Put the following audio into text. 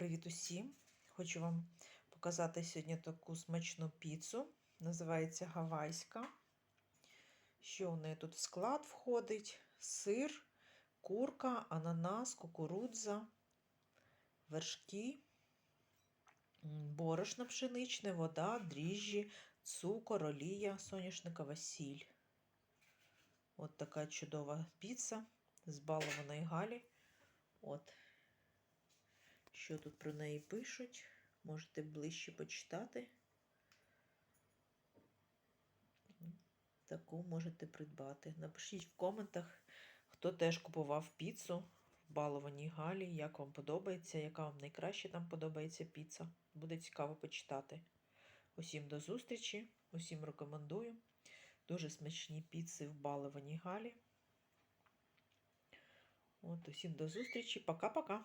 Привіт усім! Хочу вам показати сьогодні таку смачну піцу. Називається гавайська. Що в неї тут в склад входить? Сир, курка, ананас, кукурудза, вершки, борошно пшеничне, вода, дріжджі, цукор, олія, соняшникова сіль. От така чудова піца з балованої галі. От. Що тут про неї пишуть? Можете ближче почитати. Таку можете придбати. Напишіть в коментах, хто теж купував піцу в балованій галі, як вам подобається, яка вам найкраще там подобається піца. Буде цікаво почитати. Усім до зустрічі, усім рекомендую. Дуже смачні піци в балованій галі. От, усім до зустрічі. Пока-пока.